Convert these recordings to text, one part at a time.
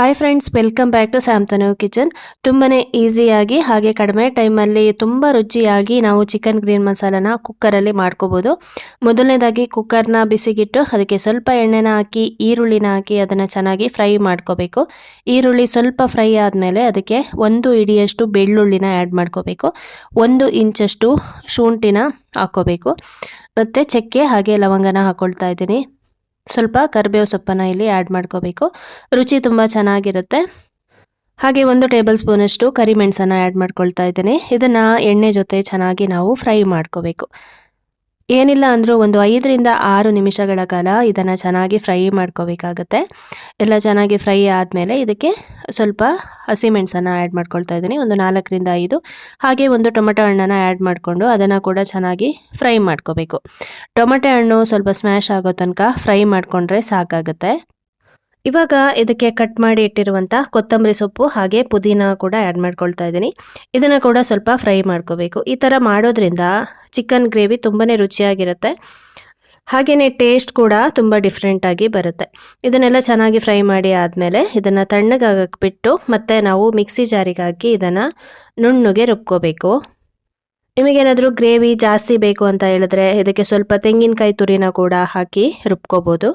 Hi friends welcome back to Samtanu kitchen ತುಂಬಾ ಈಸಿಯಾಗಿ ಹಾಗೆ ಕಡಿಮೆ ಟೈಮಲ್ಲಿ ತುಂಬ ರುಚಿಯಾಗಿ ನಾವು ಚಿಕನ್ ಗ್ರೀನ್ ಮಸಾಲನ ಕುಕ್ಕರಲ್ಲಿ ಮಾಡ್ಕೋಬೋದು. ಮೊದಲನೇದಾಗಿ ಕುಕ್ಕರ್ನ ಬಿಸಿಗಿಟ್ಟು ಅದಕ್ಕೆ ಸ್ವಲ್ಪ ಎಣ್ಣೆನ ಹಾಕಿ, ಈರುಳ್ಳಿನ ಹಾಕಿ ಅದನ್ನು ಚೆನ್ನಾಗಿ ಫ್ರೈ ಮಾಡ್ಕೋಬೇಕು. ಈರುಳ್ಳಿ ಸ್ವಲ್ಪ ಫ್ರೈ ಆದಮೇಲೆ ಅದಕ್ಕೆ ಒಂದು ಇಡಿಯಷ್ಟು ಬೆಳ್ಳುಳ್ಳಿನ ಆ್ಯಡ್ ಮಾಡ್ಕೋಬೇಕು. ಒಂದು ಇಂಚಷ್ಟು ಶುಂಠಿನ ಹಾಕ್ಕೋಬೇಕು ಮತ್ತು ಚಕ್ಕೆ ಹಾಗೆ ಲವಂಗನ ಹಾಕ್ಕೊಳ್ತಾ ಇದ್ದೀನಿ. ಸ್ವಲ್ಪ ಕರಿಬೇವು ಸೊಪ್ಪನ್ನು ಇಲ್ಲಿ ಆ್ಯಡ್ ಮಾಡ್ಕೋಬೇಕು. ರುಚಿ ತುಂಬ ಚೆನ್ನಾಗಿರುತ್ತೆ. ಹಾಗೆ ಒಂದು ಟೇಬಲ್ ಸ್ಪೂನಷ್ಟು ಕರಿಮೆಣಸನ್ನು ಆ್ಯಡ್ ಮಾಡ್ಕೊಳ್ತಾ ಇದ್ದೀನಿ. ಇದನ್ನು ಎಣ್ಣೆ ಜೊತೆ ಚೆನ್ನಾಗಿ ನಾವು ಫ್ರೈ ಮಾಡ್ಕೋಬೇಕು. ಏನಿಲ್ಲ ಅಂದರೂ ಒಂದು ಐದರಿಂದ ಆರು ನಿಮಿಷಗಳ ಕಾಲ ಇದನ್ನು ಚೆನ್ನಾಗಿ ಫ್ರೈ ಮಾಡ್ಕೋಬೇಕಾಗತ್ತೆ. ಎಲ್ಲ ಚೆನ್ನಾಗಿ ಫ್ರೈ ಆದಮೇಲೆ ಇದಕ್ಕೆ ಸ್ವಲ್ಪ ಹಸಿಮೆಣಸನ್ನು ಆ್ಯಡ್ ಮಾಡ್ಕೊಳ್ತಾ ಇದ್ದೀನಿ. ಒಂದು ನಾಲ್ಕರಿಂದ ಐದು. ಹಾಗೆ ಒಂದು ಟೊಮೆಟೊ ಹಣ್ಣನ್ನು ಆ್ಯಡ್ ಮಾಡಿಕೊಂಡು ಅದನ್ನು ಕೂಡ ಚೆನ್ನಾಗಿ ಫ್ರೈ ಮಾಡ್ಕೋಬೇಕು. ಟೊಮೆಟೊ ಹಣ್ಣು ಸ್ವಲ್ಪ ಸ್ಮ್ಯಾಶ್ ಆಗೋ ತನಕ ಫ್ರೈ ಮಾಡಿಕೊಂಡ್ರೆ ಸಾಕಾಗುತ್ತೆ. ಇವಾಗ ಇದಕ್ಕೆ ಕಟ್ ಮಾಡಿ ಇಟ್ಟಿರುವಂತಹ ಕೊತ್ತಂಬರಿ ಸೊಪ್ಪು ಹಾಗೆ ಪುದೀನ ಕೂಡ ಆ್ಯಡ್ ಮಾಡ್ಕೊಳ್ತಾ ಇದ್ದೀನಿ. ಇದನ್ನು ಕೂಡ ಸ್ವಲ್ಪ ಫ್ರೈ ಮಾಡ್ಕೋಬೇಕು. ಈ ಥರ ಮಾಡೋದ್ರಿಂದ ಚಿಕನ್ ಗ್ರೇವಿ ತುಂಬಾ ರುಚಿಯಾಗಿರುತ್ತೆ. ಹಾಗೆಯೇ ಟೇಸ್ಟ್ ಕೂಡ ತುಂಬ ಡಿಫ್ರೆಂಟಾಗಿ ಬರುತ್ತೆ. ಇದನ್ನೆಲ್ಲ ಚೆನ್ನಾಗಿ ಫ್ರೈ ಮಾಡಿ ಆದಮೇಲೆ ಇದನ್ನು ತಣ್ಣಗಾಗಕ್ಕೆ ಬಿಟ್ಟು ಮತ್ತೆ ನಾವು ಮಿಕ್ಸಿ ಜಾರಿಗೆ ಹಾಕಿ ಇದನ್ನು ನುಣ್ಣಗೆ ರುಬ್ಕೋಬೇಕು. ನಿಮಗೇನಾದರೂ ಗ್ರೇವಿ ಜಾಸ್ತಿ ಬೇಕು ಅಂತ ಹೇಳಿದ್ರೆ ಇದಕ್ಕೆ ಸ್ವಲ್ಪ ತೆಂಗಿನಕಾಯಿ ತುರಿನ ಕೂಡ ಹಾಕಿ ರುಬ್ಕೋಬೋದು.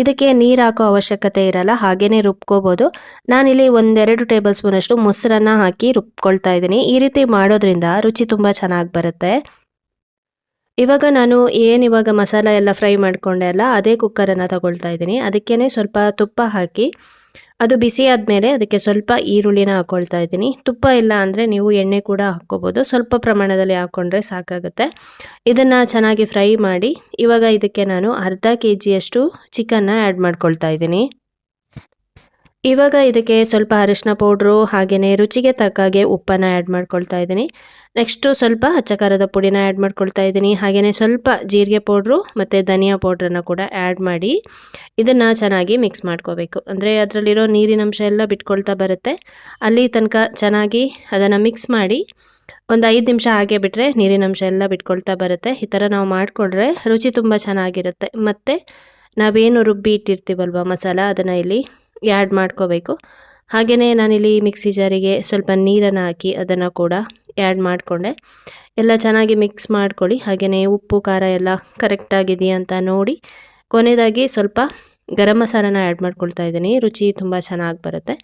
ಇದಕ್ಕೆ ನೀರು ಹಾಕೋ ಅವಶ್ಯಕತೆ ಇರಲ್ಲ, ಹಾಗೇನೆ ರುಬ್ಕೋಬೋದು. ನಾನಿಲ್ಲಿ ಒಂದೆರಡು ಟೇಬಲ್ ಸ್ಪೂನಷ್ಟು ಮೊಸರನ್ನ ಹಾಕಿ ರುಬ್ಕೊಳ್ತಾ ಇದ್ದೀನಿ. ಈ ರೀತಿ ಮಾಡೋದ್ರಿಂದ ರುಚಿ ತುಂಬ ಚೆನ್ನಾಗಿ ಬರುತ್ತೆ. ಇವಾಗ ನಾನು ಏನು ಇವಾಗ ಮಸಾಲ ಎಲ್ಲ ಫ್ರೈ ಮಾಡ್ಕೊಂಡೆ ಅಲ್ಲ, ಅದೇ ಕುಕ್ಕರನ್ನು ತಗೊಳ್ತಾ ಇದ್ದೀನಿ. ಅದಕ್ಕೇ ಸ್ವಲ್ಪ ತುಪ್ಪ ಹಾಕಿ ಅದು ಬಿಸಿ ಆದಮೇಲೆ ಅದಕ್ಕೆ ಸ್ವಲ್ಪ ಈರುಳ್ಳಿನ ಹಾಕ್ಕೊಳ್ತಾ ಇದ್ದೀನಿ. ತುಪ್ಪ ಇಲ್ಲ ಅಂದರೆ ನೀವು ಎಣ್ಣೆ ಕೂಡ ಹಾಕ್ಕೋಬೋದು. ಸ್ವಲ್ಪ ಪ್ರಮಾಣದಲ್ಲಿ ಹಾಕ್ಕೊಂಡ್ರೆ ಸಾಕಾಗುತ್ತೆ. ಇದನ್ನು ಚೆನ್ನಾಗಿ ಫ್ರೈ ಮಾಡಿ ಇವಾಗ ಇದಕ್ಕೆ ನಾನು ಅರ್ಧ ಕೆ ಜಿಯಷ್ಟು ಚಿಕನ್ನ ಆ್ಯಡ್ ಮಾಡ್ಕೊಳ್ತಾ ಇದ್ದೀನಿ. ಇವಾಗ ಇದಕ್ಕೆ ಸ್ವಲ್ಪ ಅರಿಶಿನ ಪೌಡ್ರು ಹಾಗೆಯೇ ರುಚಿಗೆ ತಕ್ಕ ಹಾಗೆ ಉಪ್ಪನ್ನು ಆ್ಯಡ್ ಮಾಡ್ಕೊಳ್ತಾ ಇದ್ದೀನಿ. ನೆಕ್ಸ್ಟು ಸ್ವಲ್ಪ ಹಚ್ಚ ಖಾರದ ಪುಡಿನ ಆ್ಯಡ್ ಮಾಡ್ಕೊಳ್ತಾ ಇದ್ದೀನಿ. ಹಾಗೆಯೇ ಸ್ವಲ್ಪ ಜೀರಿಗೆ ಪೌಡ್ರು ಮತ್ತು ಧನಿಯಾ ಪೌಡ್ರನ್ನು ಕೂಡ ಆ್ಯಡ್ ಮಾಡಿ ಇದನ್ನು ಚೆನ್ನಾಗಿ ಮಿಕ್ಸ್ ಮಾಡ್ಕೋಬೇಕು. ಅಂದರೆ ಅದರಲ್ಲಿರೋ ನೀರಿನಂಶ ಎಲ್ಲ ಬಿಟ್ಕೊಳ್ತಾ ಬರುತ್ತೆ. ಅಲ್ಲಿ ತನಕ ಚೆನ್ನಾಗಿ ಅದನ್ನು ಮಿಕ್ಸ್ ಮಾಡಿ ಒಂದು ಐದು ನಿಮಿಷ ಹಾಗೆ ಬಿಟ್ಟರೆ ನೀರಿನಂಶ ಎಲ್ಲ ಬಿಟ್ಕೊಳ್ತಾ ಬರುತ್ತೆ. ಈ ಥರ ನಾವು ಮಾಡಿಕೊಂಡ್ರೆ ರುಚಿ ತುಂಬ ಚೆನ್ನಾಗಿರುತ್ತೆ. ಮತ್ತು ನಾವೇನು ರುಬ್ಬಿ ಇಟ್ಟಿರ್ತೀವಲ್ವ ಮಸಾಲ ಅದನ್ನು ಇಲ್ಲಿ? ಆ್ಯಡ್ ಮಾಡ್ಕೋಬೇಕು. ಹಾಗೆಯೇ ನಾನಿಲ್ಲಿ ಮಿಕ್ಸಿ ಜಾರಿಗೆ ಸ್ವಲ್ಪ ನೀರನ್ನು ಹಾಕಿ ಅದನ್ನು ಕೂಡ ಆ್ಯಡ್ ಮಾಡಿಕೊಂಡೆ. ಎಲ್ಲ ಚೆನ್ನಾಗಿ ಮಿಕ್ಸ್ ಮಾಡ್ಕೊಳ್ಳಿ. ಹಾಗೆಯೇ ಉಪ್ಪು, ಖಾರ ಎಲ್ಲ ಕರೆಕ್ಟಾಗಿದೆಯಾ ಅಂತ ನೋಡಿ ಕೊನೆಯದಾಗಿ ಸ್ವಲ್ಪ ಗರಂ ಮಸಾಲನ ಆ್ಯಡ್ ಮಾಡ್ಕೊಳ್ತಾ ಇದ್ದೀನಿ. ರುಚಿ ತುಂಬ ಚೆನ್ನಾಗಿ ಬರುತ್ತೆ.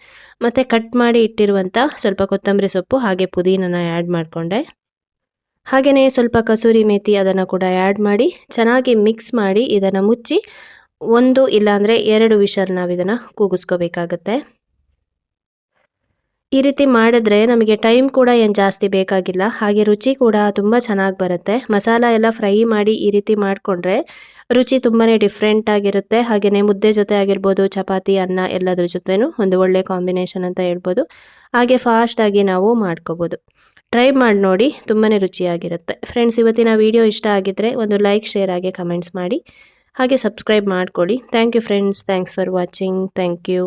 ಮತ್ತು ಕಟ್ ಮಾಡಿ ಇಟ್ಟಿರುವಂಥ ಸ್ವಲ್ಪ ಕೊತ್ತಂಬರಿ ಸೊಪ್ಪು ಹಾಗೆ ಪುದೀನನ ಆ್ಯಡ್ ಮಾಡಿಕೊಂಡೆ. ಹಾಗೆಯೇ ಸ್ವಲ್ಪ ಕಸೂರಿ ಮೇತಿ ಅದನ್ನು ಕೂಡ ಆ್ಯಡ್ ಮಾಡಿ ಚೆನ್ನಾಗಿ ಮಿಕ್ಸ್ ಮಾಡಿ ಇದನ್ನು ಮುಚ್ಚಿ ಒಂದು ಇಲ್ಲಾಂದರೆ ಎರಡು ವಿಷಲ್ ನಾವು ಇದನ್ನು ಕೂಗಿಸ್ಕೋಬೇಕಾಗತ್ತೆ. ಈ ರೀತಿ ಮಾಡಿದ್ರೆ ನಮಗೆ ಟೈಮ್ ಕೂಡ ಏನು ಜಾಸ್ತಿ ಬೇಕಾಗಿಲ್ಲ, ಹಾಗೆ ರುಚಿ ಕೂಡ ತುಂಬ ಚೆನ್ನಾಗಿ ಬರುತ್ತೆ. ಮಸಾಲ ಎಲ್ಲ ಫ್ರೈ ಮಾಡಿ ಈ ರೀತಿ ಮಾಡಿಕೊಂಡ್ರೆ ರುಚಿ ತುಂಬಾ ಡಿಫ್ರೆಂಟ್ ಆಗಿರುತ್ತೆ. ಹಾಗೆಯೇ ಮುದ್ದೆ ಜೊತೆ ಆಗಿರ್ಬೋದು, ಚಪಾತಿ, ಅನ್ನ ಎಲ್ಲದ್ರ ಜೊತೆನೂ ಒಂದು ಒಳ್ಳೆ ಕಾಂಬಿನೇಷನ್ ಅಂತ ಹೇಳ್ಬೋದು. ಹಾಗೆ ಫಾಸ್ಟಾಗಿ ನಾವು ಮಾಡ್ಕೋಬೋದು. ಟ್ರೈ ಮಾಡಿ ನೋಡಿ ತುಂಬಾ ರುಚಿಯಾಗಿರುತ್ತೆ. ಫ್ರೆಂಡ್ಸ್ ಇವತ್ತಿನ ವಿಡಿಯೋ ಇಷ್ಟ ಆಗಿದ್ದರೆ ಒಂದು ಲೈಕ್ ಶೇರ್ ಆಗಿ ಕಮೆಂಟ್ಸ್ ಮಾಡಿ. ಹಾಗೆ ಸಬ್ಸ್ಕ್ರೈಬ್ ಮಾಡ್ಕೊಳ್ಳಿ. Thank you friends thanks for watching thank you